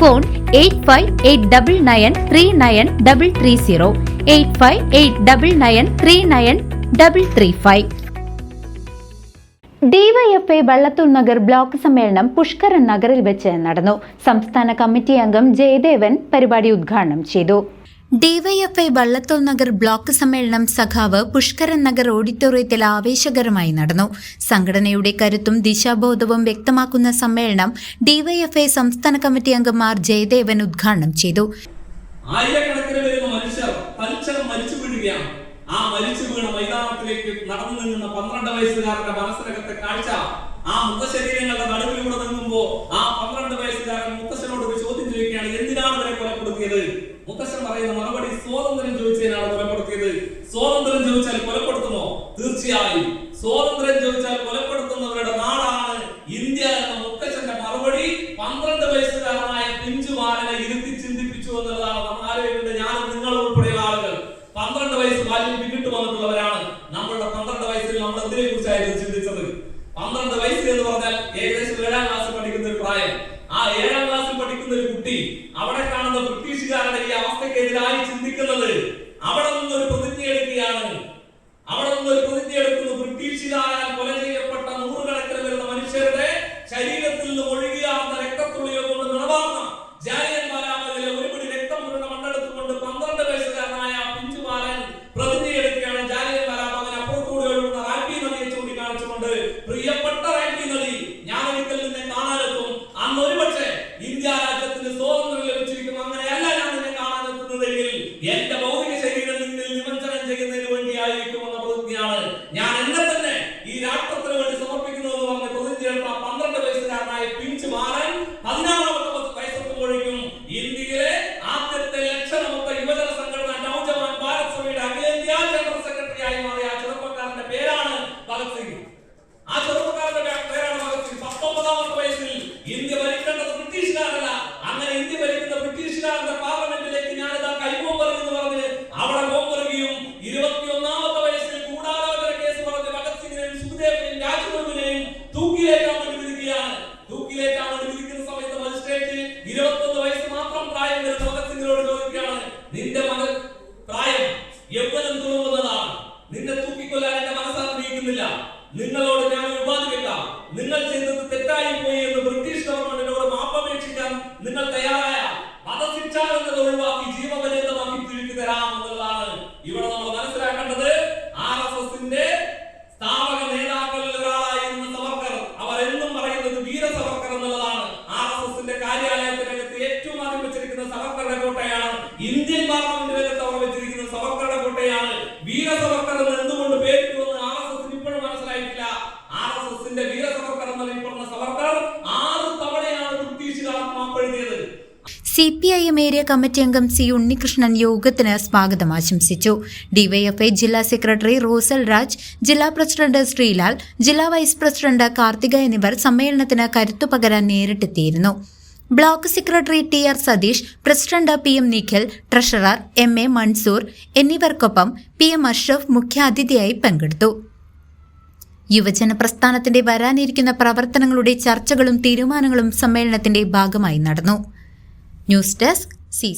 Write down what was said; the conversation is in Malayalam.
Phone eight five eight double nine three nine double three zero eight five eight double nine three nine double three five DYFI Vallathur Nagar block സമ്മേളനം പുഷ്കരൻ നഗറിൽ വെച്ച് നടന്നു. സംസ്ഥാന കമ്മിറ്റി അംഗം ജയദേവൻ പരിപാടി ഉദ്ഘാടനം ചെയ്തു. ഡിവൈഎഫ്ഐ വള്ളത്തോൾ നഗർ ബ്ലോക്ക് സമ്മേളനം സഖാവ് പുഷ്കരൻ നഗർ ഓഡിറ്റോറിയത്തിൽ ആവേശകരമായി നടന്നു. സംഘടനയുടെ കരുത്തും ദിശാബോധവും വ്യക്തമാക്കുന്ന സമ്മേളനം ഡിവൈഎഫ്ഐ സംസ്ഥാന കമ്മിറ്റി അംഗം ആർ ജയദേവൻ ഉദ്ഘാടനം ചെയ്തു. മനുഷ്യർ ആ മരിച്ചു വീണ മൈതാനത്തിലേക്ക് നടന്നു നീങ്ങുന്ന പന്ത്രണ്ട് മനസ്സിനകത്തെ കാഴ്ച ആ മുഖശരീരങ്ങളുടെ നടുവിലൂടെ നീങ്ങുമ്പോ ആ പന്ത്രണ്ട് വയസ്സുകാരൻ മുത്തശ്ശനോട് ചോദ്യം ചോദിക്കുകയാണ് എന്തിനാണ് അവരെ കൊലപ്പെടുത്തിയത്? മുത്തശ്ശൻ പറയുന്ന മറുപടി സ്വാതന്ത്ര്യം ചോദിച്ചതിനാണ് കൊലപ്പെടുത്തിയത്. സ്വാതന്ത്ര്യം ചോദിച്ചാൽ കൊലപ്പെടുത്തുമോ? തീർച്ചയായും. സ്വാതന്ത്ര്യം ചോദിച്ചാൽ കൊലപ്പെടുത്തുന്നവരുടെ നാടാണ് ഇന്ത്യ എന്ന മുത്തശ്ശന്റെ മറുപടി. പന്ത്രണ്ട് വയസ്സുകാരനായ പിഞ്ചുമാരനെ ഇരുത്തി ചിന്തിപ്പിച്ചു എന്നുള്ളതാണ് നമ്മൾ ആലോചിക്കുന്നത് ഞാൻ നിങ്ങളും ഉൾപ്പെടെയുള്ള ആളുകൾ. പന്ത്രണ്ട് വയസ്സ് ബാല്യം പിന്നിട്ട് വന്നിട്ടുള്ളവരാണ് നമ്മളുടെ പന്ത്രണ്ട് വയസ്സിൽ നമ്മൾ എന്തിനെ കുറിച്ചായിരുന്നു ചിന്തിച്ചത്? പന്ത്രണ്ട് വയസ്സ് എന്ന് പറഞ്ഞാൽ ഏകദേശം ഏഴാം ക്ലാസ് പഠിക്കുന്ന ഒരു പ്രായം. ആ ഏഴാം ക്ലാസ്സിൽ പഠിക്കുന്ന ഒരു കുട്ടി അവിടെ കാണുന്ന ബ്രിട്ടീഷുകാരുടെ ഈ അവസ്ഥക്കെതിരായി ചിന്തിക്കുന്നത് അവിടെ നിന്നൊരു പ്രതിജ്ഞ എടുക്കുകയാണ് അവിടെ നിന്നൊരു പ്രതിജ്ഞ എടുക്കുന്നു ബ്രിട്ടീഷുകാരാൽ ഇരുപത്തൊന്ന് വയസ്സ് മാത്രം പ്രായം വരുന്ന ഭഗത് സിംഗിനോട് ചോദിക്കുകയാണ് നിന്റെ മകൻ പ്രായം യൗവനം തുളുമ്പുന്നതാണ്? നിന്നെ തൂക്കിക്കൊല്ലാൻ എന്റെ മനസ്സാഗ്രഹിക്കുന്നില്ല. നിങ്ങളോട് ഞാൻ വെക്കാം. നിങ്ങൾ ചെയ്തത് തെറ്റായി പോയി എന്ന് ബ്രിട്ടീഷ് ഗവൺമെന്റിനോട് മാപ്പപേക്ഷിക്കാൻ നിങ്ങൾ തയ്യാറായ വധശിക്ഷ എന്നത് ഒഴിവാക്കി ജീവപര്യന്തമാക്കി തിരികെ തരാം എന്നുള്ളതാണ് ഇവിടെ നമ്മൾ മനസ്സിലാക്കേണ്ടത് ആർ എസ് എസിന്റെ സ്ഥാപക നേതാക്കളിൽ ഒരാളായിരുന്ന സവർക്കർ അവർ എന്നും പറയുന്നത് വീര സവർക്കർ എന്നുള്ളതാണ് ആർ എസ് എസിന്റെ കാര്യാലയത്തിനകത്ത് ഏറ്റവും ആദ്യം വെച്ചിരിക്കുന്ന സവർക്കറുടെ കോട്ടയാണ്. ഇന്ത്യൻ പാർലമെന്റിനകത്ത് അവർ വെച്ചിരിക്കുന്ന സവർക്കറുടെ കോട്ടയാണ്. വീര സവർക്കർ എന്ന് എന്തുകൊണ്ട് പേരിട്ടു എന്ന് ആർ എസ് എസിന് ഇപ്പോഴും മനസ്സിലായിട്ടില്ല. ആർ എസ് എസിന്റെ വീര സവർക്കർ എന്നറിയപ്പെടുന്ന സവർക്കർ. ആറ് തവണയാണ് ബ്രിട്ടീഷുകാർ മാപ്പെഴുതിയത്. C P I M area committee അംഗം സി ഉണ്ണികൃഷ്ണൻ യോഗത്തിന് സ്വാഗതം ആശംസിച്ചു. ഡിവൈഎഫ്ഐ ജില്ലാ സെക്രട്ടറി റോസൽ രാജ് ജില്ലാ പ്രസിഡന്റ് ശ്രീലാൽ ജില്ലാ വൈസ് പ്രസിഡന്റ് കാർത്തിക എന്നിവർ സമ്മേളനത്തിന് കരുത്തു പകരാൻ നേരിട്ടെത്തിയിരുന്നു. Block secretary T R Satheesh president P M Nikhil treasurer M A Mansoor എന്നിവർക്കൊപ്പം പി എം അഷ്റഫ് മുഖ്യാതിഥിയായി പങ്കെടുത്തു. യുവജന പ്രസ്ഥാനത്തിന്റെ വരാനിരിക്കുന്ന പ്രവർത്തനങ്ങളുടെ ചർച്ചകളും തീരുമാനങ്ങളും സമ്മേളനത്തിന്റെ ഭാഗമായി നടന്നു. News desk C